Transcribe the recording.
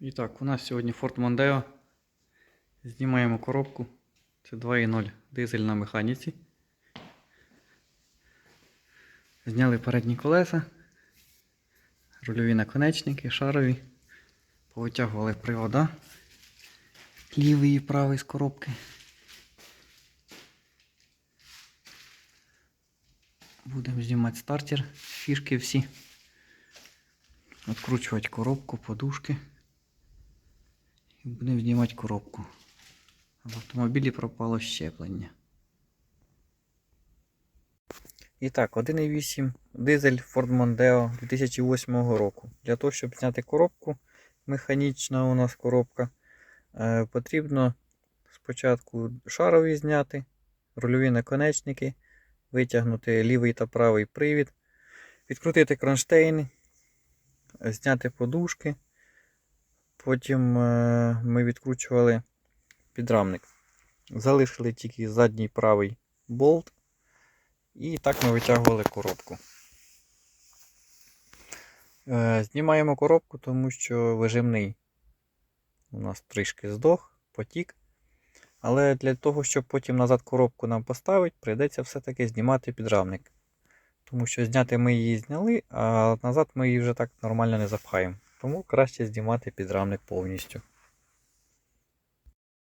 І так, у нас сьогодні Ford Mondeo. Знімаємо коробку. Це 2.0 дизель на механіці. Зняли передні колеса, рульові наконечники, шарові. Повитягували привода. Лівий і правий з коробки. Будемо знімати стартер, фішки всі. Откручувати коробку, подушки. Будемо знімати коробку. В автомобілі пропало щеплення. І так, 1.8 дизель Ford Mondeo 2008 року. Для того, щоб зняти коробку, механічна у нас коробка, е, потрібно спочатку шарові зняти, рульові наконечники, витягнути лівий та правий привід, відкрутити кронштейни, зняти подушки. Потім е, ми відкручували підрамник. Залишили тільки задній правий болт. І так ми витягували коробку. Е, Знімаємо коробку, тому що вижимний у нас трішки здох, потік. Але для того, щоб потім назад коробку нам поставити, прийдеться все-таки знімати підрамник. Тому що зняти ми її зняли, а назад ми її вже так нормально не запхаємо. Тому краще знімати підрамник повністю.